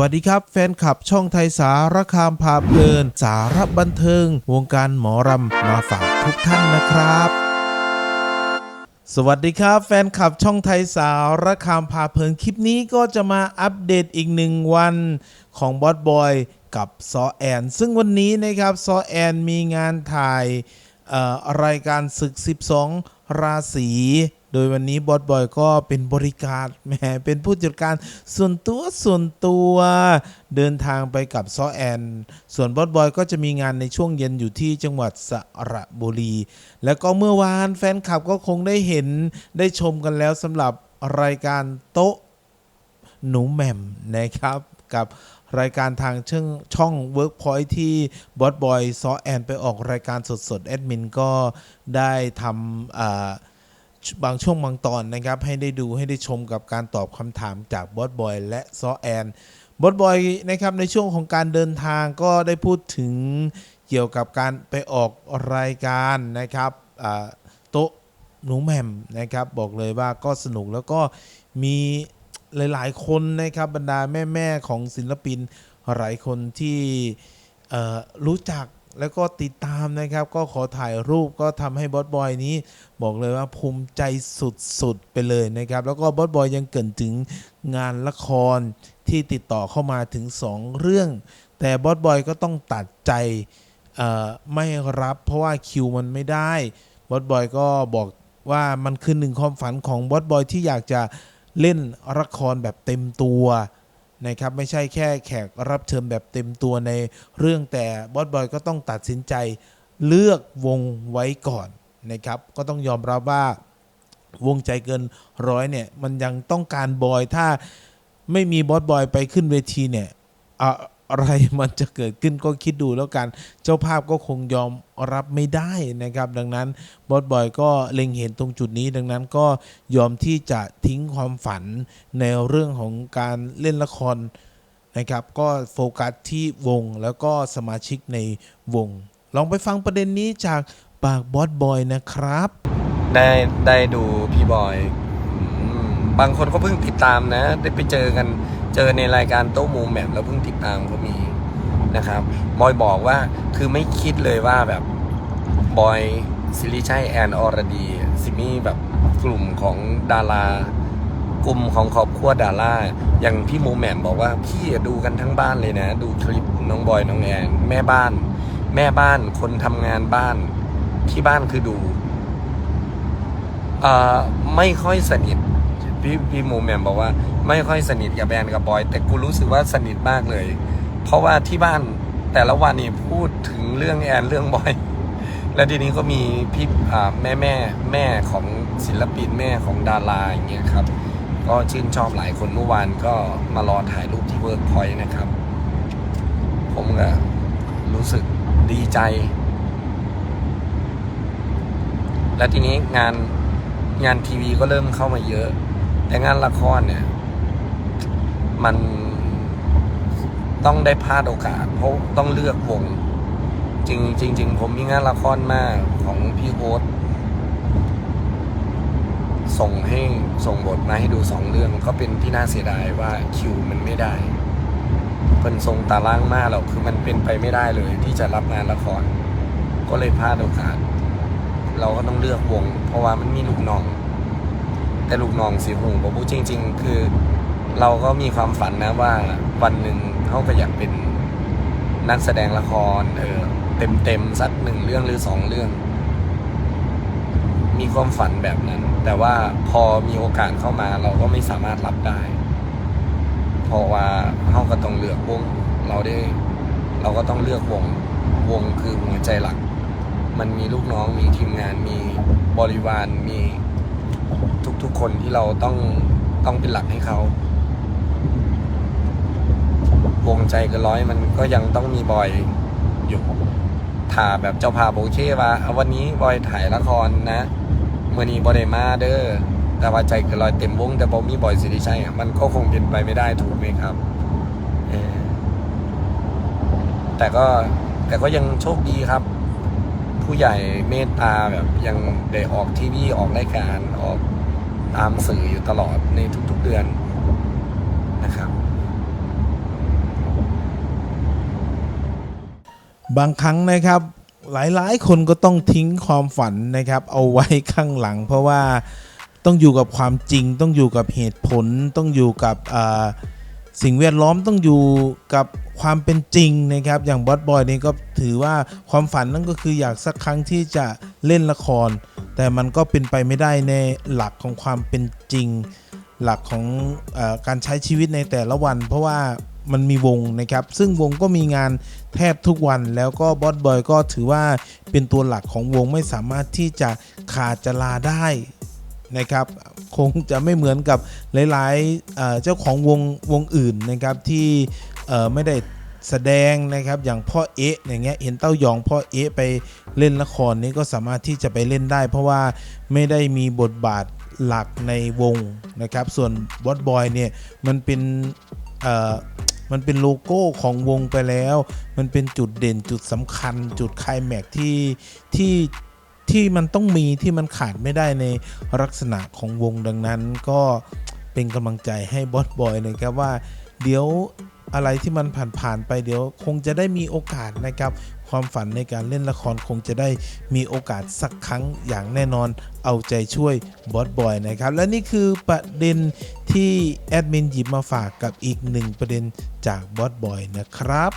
วัสดีครับ แฟนคลับช่องไทยสารคามพาเพลิน สารบันเทิง วงการหมอรำมาฝากทุกท่านนะครับสวัสดีครับ แฟนคลับช่องไทยสารคามพาเพลินคลิปนี้ก็จะมาอัปเดตอีกหนึ่งวันของบอสบอยกับซอแอน ซึ่งวันนี้นะครับซอแอนมีงานถ่ายรายการศึก 12 ราศีโดยวันนี้บอสบอยก็เป็นบริการแหมเป็นผู้จัดการส่วนตัวส่วนตัว เดินทางไปกับซอแอน ส่วนบอสบอยก็จะมีงานในช่วงเย็นอยู่ที่จังหวัดสระบุรี แล้วก็เมื่อวานแฟนคลับก็คงได้เห็นได้ชมกันแล้วสำหรับรายการโต๊ะหนูแหม่มนะครับ กับรายการทางช่องช่อง Workpoint ที่บอสบอยซอแอนไปออกรายการสดๆ แอดมินก็ได้ทำบางช่วงบางตอนนะครับ ให้ได้ดูให้ได้ชมกับการตอบคำถามจากบอสบอยและซอแอนบอสบอยนะครับในช่วงของการเดินทางก็ได้พูดถึงเกี่ยวกับการไปออกรายการนะครับโต๊ะหนูแหม่มนะครับ บอกเลยว่าก็สนุกแล้วก็มี หลายๆ คนนะครับบรรดาแม่ๆของศิลปินหลายคนที่รู้จักแล้วก็ติดตามนะครับ ก็ขอถ่ายรูปก็ทำให้บอสบอยนี้ บอกเลยว่าภูมิใจสุดๆ ไปเลยนะครับ แล้วก็บอสบอยยังเกินถึงงานละครที่ติดต่อเข้ามาถึง 2 เรื่อง แต่บอสบอยก็ต้องตัดใจไม่รับเพราะว่าคิวมันไม่ได้บอสบอยก็บอกว่ามันคือหนึ่งความฝันของบอสบอยที่อยากจะ เล่นละครแบบเต็มตัวนะครับไม่ใช่แค่แขกรับเชิญแบบเต็มตัวในเรื่องแต่บอสบอยก็ต้องตัดสินใจเลือกวงไว้ก่อนนะครับก็ต้องยอมรับว่าวงใจเกินร้อยเนี่ยมันยังต้องการบอยถ้าไม่มีบอสบอยไปขึ้นเวทีเนี่ย อะไรมันจะเกิดขึ้นก็คิดดูแล้วกัน เจ้าภาพก็คงยอมรับไม่ได้นะครับ ดังนั้นบอสบอยก็เล็งเห็นตรงจุดนี้ ดังนั้นก็ยอมที่จะทิ้งความฝันในเรื่องของการเล่นละครนะครับ ก็โฟกัสที่วงแล้วก็สมาชิกในวง ลองไปฟังประเด็นนี้จากปากบอสบอยนะครับ ได้ได้ดูพี่บอย บางคนก็เพิ่งติดตามนะ ได้ไปเจอกัน เจอในรายการโต๊ะมูแม่มแล้วเพิ่งติดตามก็มีนะครับบอยบอกว่าคือไม่คิดเลยว่าแบบบอยซิริชัยแอนออรดีซิมี่แบบกลุ่มของดารากลุ่มของครอบครัวดาราอย่างพี่มูแหม่มบอกว่าพี่อะดูกันทั้งบ้านเลยนะ ดูคลิปน้องบอยน้องแอนแม่บ้าน แม่บ้านคนทำงานบ้านที่บ้านคือดูอ่อไม่ค่อยสนิท พี่พี่มูแมมบอกว่า ไม่ค่อยสนิทกับแบรนด์กับบอย แต่กูรู้สึกว่าสนิทมากเลย เพราะว่าที่บ้านแต่ละวันนี่พูดถึงเรื่องแอนเรื่องบอย แล้วทีนี้ก็มีพี่แม่แม่แม่ของศิลปินแม่ของดาราอย่างเงี้ยครับ ก็ชื่นชอบหลายคนเมื่อวานก็มารอถ่ายรูปที่เวิร์กพอยต์นะครับ ผมก็รู้สึกดีใจ แล้วทีนี้งานงานทีวีก็เริ่มเข้ามาเยอะ แต่งานละครเนี่ย มันต้องได้พลาดโอกาส เพราะต้องเลือกวง จริงจริงจริงผมมีงานละครมากของพี่โอ๊ตส่งให้ส่งบทมาให้ดูสองเรื่อง ก็เป็นที่น่าเสียดายว่าคิวมันไม่ได้เพิ่นทรงตารางมากหรอกคือมันเป็นไปไม่ได้เลย ที่จะรับงานละคร ก็เลยพลาดโอกาส เราก็ต้องเลือกวง เพราะว่ามันมีลูกน้อง แต่ลูกน้องสิหูบอกพูดจริง ๆ คือ เราก็มีความฝันนะว่าวันหนึ่งเขาก็อยากเป็นนักแสดงละคร เออเต็มเต็มๆสักหนึ่งเรื่องหรือสองเรื่อง มีความฝันแบบนั้น แต่ว่าพอมีโอกาสเข้ามาเราก็ไม่สามารถรับได้ เพราะว่าเขาก็ต้องเลือกวงเราได้ เราก็ต้องเลือกวงวงคือหัวใจหลัก มันมีลูกน้องมีทีมงานมีบริวารมี ทุกๆคนที่เราต้องต้องเป็นหลักให้เขาวงใจกันร้อยมันก็ยังต้องมีบอยอยู่ถ่าแบบเจ้าภาโอเคว่าเอาวันนี้บอยถ่ายละครนะเมื่อนี้บอยได้มาเด้อแต่ว่าใจเกันร้อยเต็มวง แต่บอมีบอยสิริชัยมันก็คงเป็นไปไม่ได้ถูกไหมครับแต่ก็แต่ก็ยังโชคดีครับ ผู้ใหญ่เมตตาแบบยังได้ออกทีวีออกรายการออกตามสื่ออยู่ตลอดในทุกๆเดือนนะครับ บางครั้งนะครับหลายๆ คนก็ต้องทิ้งความฝันนะครับ เอาไว้ข้างหลัง เพราะว่าต้องอยู่กับความจริง ต้องอยู่กับเหตุผล ต้องอยู่กับสิ่งแวดล้อมต้องอยู่กับ ความเป็นจริงนะครับ อย่างบอสบอยนี่ก็ถือว่าความฝันนั่นก็คืออยากสักครั้งที่จะเล่นละคร แต่มันก็เป็นไปไม่ได้ในหลักของความเป็นจริง หลักของอการใช้ชีวิตในแต่ละวัน เพราะว่ามันมีวงนะครับ ซึ่งวงก็มีงานแทบทุกวันแล้วก็บอสบอยก็ถือว่าเป็นตัวหลักของวงไม่สามารถที่จะขาดจะลาได้นะครับคงจะไม่เหมือนกับหลายๆเจ้าของวงวงอื่นนะครับที่ ไม่ได้แสดงนะครับอย่างพ่อเอ๊ะอย่างเงี้ยเห็นเต้ายองพ่อเอ๊ะไปเล่นละครนี้ก็สามารถที่จะไปเล่นได้ เพราะว่าไม่ได้มีบทบาทหลักในวงนะครับ ส่วนบอสบอยเนี่ยมันเป็นเออมันเป็นโลโก้ของวงไปแล้ว มันเป็นจุดเด่นจุดสำคัญ จุดไคลแม็กที่ที่ที่มันต้องมีที่มันขาดไม่ได้ในลักษณะของวงดังนั้นก็เป็นกำลังใจให้บอสบอยนะครับว่าเดี๋ยว อะไรที่มันผ่านๆไปเดี๋ยว คงจะได้มีโอกาสนะครับ ความฝันในการเล่นละครคงจะได้มีโอกาสสักครั้งอย่างแน่นอนเอาใจช่วยบอสบอยนะครับ และนี่คือประเด็นที่แอดมินหยิบมาฝากกับอีกหนึ่งประเด็นจากบอสบอยนะครับ